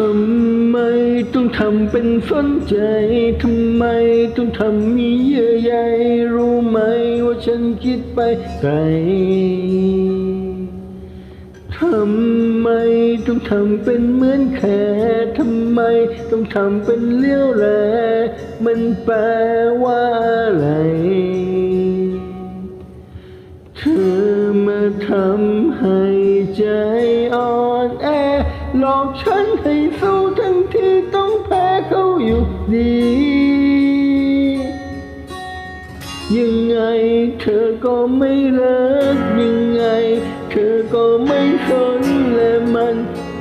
ำไมต้องทำเป็นสนใจ ทำไมต้องทำมีเยื่อใยรู้ไหมว่าฉันคิดไปไกลทำไมต้องทำเป็นเหมือนแค่ทำไมต้องทำเป็นเลี้ยวแลมันแปลว่าอะไร เธอมาทำให้ใจอ่อนแอหลอก ดียังไงเธอก็ไม่รัก ยังไง เธอก็ไม่สนและมัน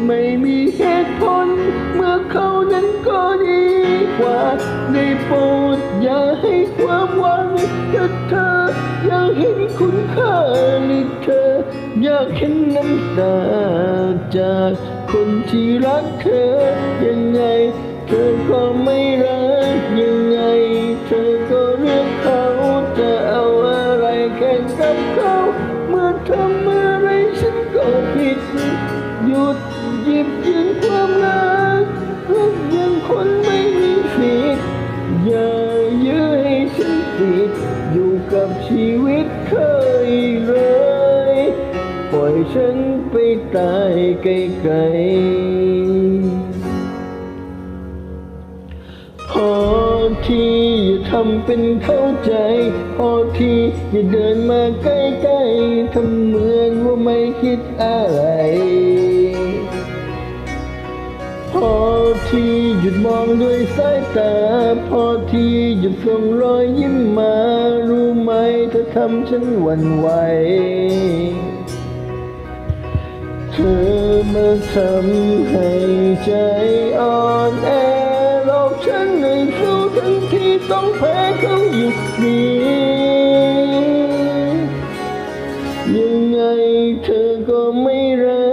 ไม่มีเหตุผล เมื่อเขานั้นก็ดีกว่าได้โปรดอย่าให้ความหวังกับเธอ อยากเห็นคุณค่าในเธอ อยากเห็นน้ำตาจากคนที่รักเธอ ยังไง เธอก็ไม่รัก รักยังคนไม่มีสิทธิ์อย่ายื้อให้ฉันติดอยู่กับชีวิตเคยเลย ปล่อยฉันไปตายไกลๆพอที่อย่าทำเป็นเข้าใจ พอที่อย่าเดินมาใกล้ๆทำเหมือนว่าไม่คิดอะไร หยุดมองด้วยสายตา พอที่หยุดส่งรอยยิ้มมา รู้ไหมเธอทำฉันหวั่นไหว เธอมาทำให้ใจอ่อนแอหลอกฉันให้สู้ทั้งที่ต้องแพ้เขาอยู่ดียังไงเธอก็ไม่รัก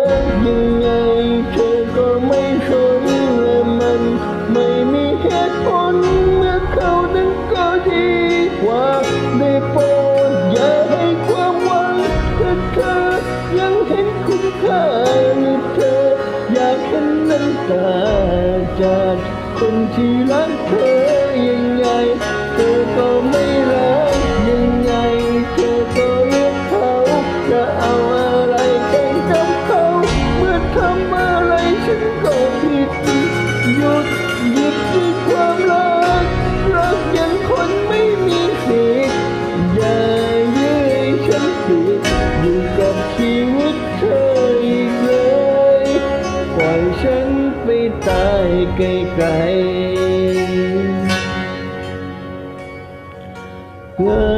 คนที่รักเธอยังไงเธอก็ไม่ ไกลๆลา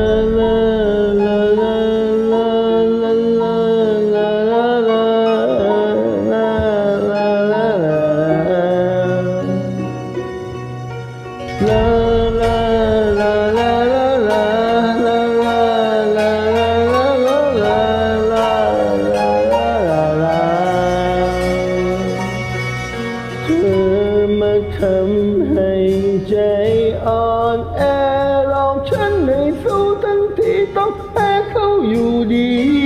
ธอมาทำให้ใจอ่อนแอลองฉันให้สู้ทั้งที่ต้องแพ้เขาอยู่ดี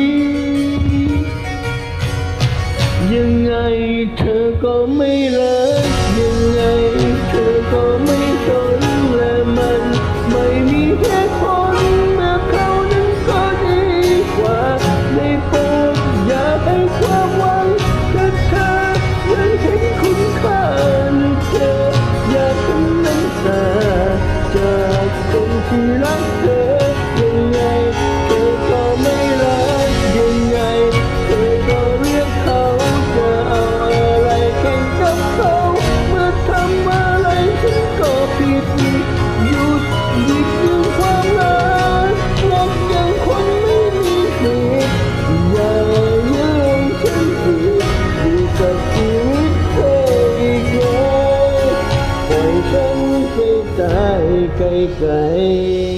Hare